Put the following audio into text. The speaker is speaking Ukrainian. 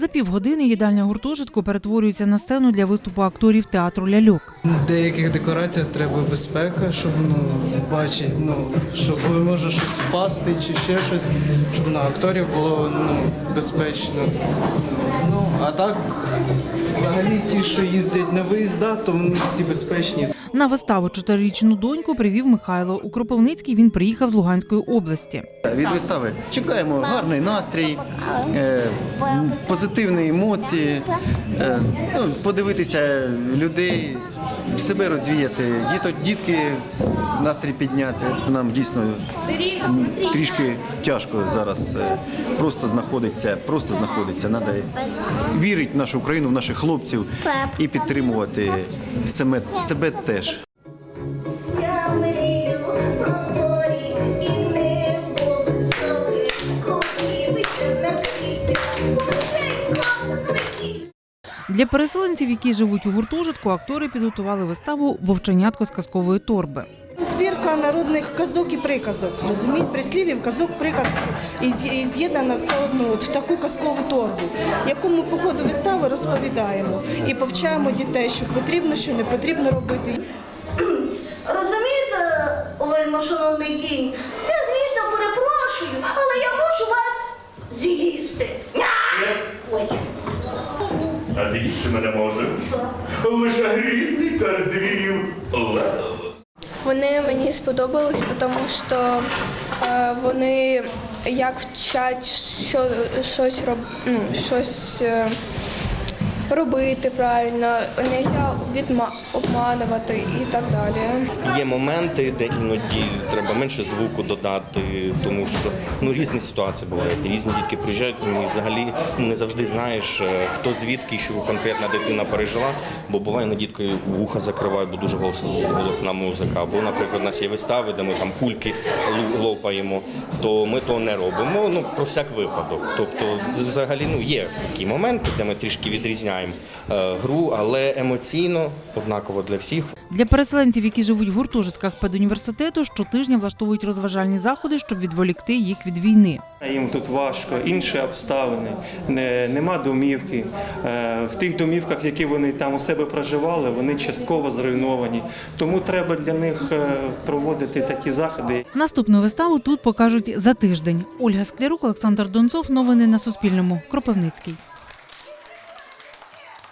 За півгодини їдальня гуртожитку перетворюється на сцену для виступу акторів театру ляльок. В деяких декораціях треба безпека, щоб ну бачити, ну щоб може щось впасти чи ще щось, щоб на акторів було ну безпечно. Ну а так, взагалі, ті, що їздять на виїзда, то вони всі безпечні. На виставу чотирирічну доньку привів Михайло. У Кропивницький він приїхав з Луганської області. Від вистави чекаємо гарний настрій, е, позитивні емоції, е, ну, подивитися людей, себе розвіяти, діто, дітки настрій підняти. Нам дійсно трішки тяжко зараз е, просто знаходиться, просто знаходиться. Треба вірити в нашу Україну, в наших хлопців і підтримувати себе, себе теж. Для переселенців, які живуть у гуртожитку, актори підготували виставу Вовченятко з казкової торби. Збірка народних казок і приказок, розумієте, прислівів, казок, приказок. І з'єднана все одно от в таку казкову торбу, яку ми по ходу вистави розповідаємо і повчаємо дітей, що потрібно, що не потрібно робити. Розумієте, вельма шановний кінь, А з'їсти мене може. що? Лише грізний цар звірів. Лев. Вони мені сподобались, тому що е, вони як вчать що, щось, роб, ну, щось е, робити правильно, не можна обманувати і так далі. Є моменти, де іноді треба менше звуку додати, тому що ну різні ситуації бувають. Різні дітки приїжджають, і взагалі не завжди знаєш, е, хто звідки, що конкретна дитина пережила. Бо буває на дітки вуха закривають, бо дуже голосна, музика. Або, наприклад, у нас є вистави, де ми там кульки лопаємо, то ми того не робимо. Ну про всяк випадок. Тобто, взагалі, ну є такі моменти, де ми трішки відрізняємо е, гру, але емоційно однаково для всіх. Для переселенців, які живуть в гуртожитках педуніверситету, щотижня влаштовують розважальні заходи, щоб відволікти їх від війни. Їм тут важко, інші обставини, не, нема домівки. Е, В тих домівках, які вони там у себе проживали, вони частково зруйновані. Тому треба для них е, проводити такі заходи. Наступну виставу тут покажуть за тиждень. Ольга Склярук, Олександр Донцов. Новини на Суспільному. Кропивницький.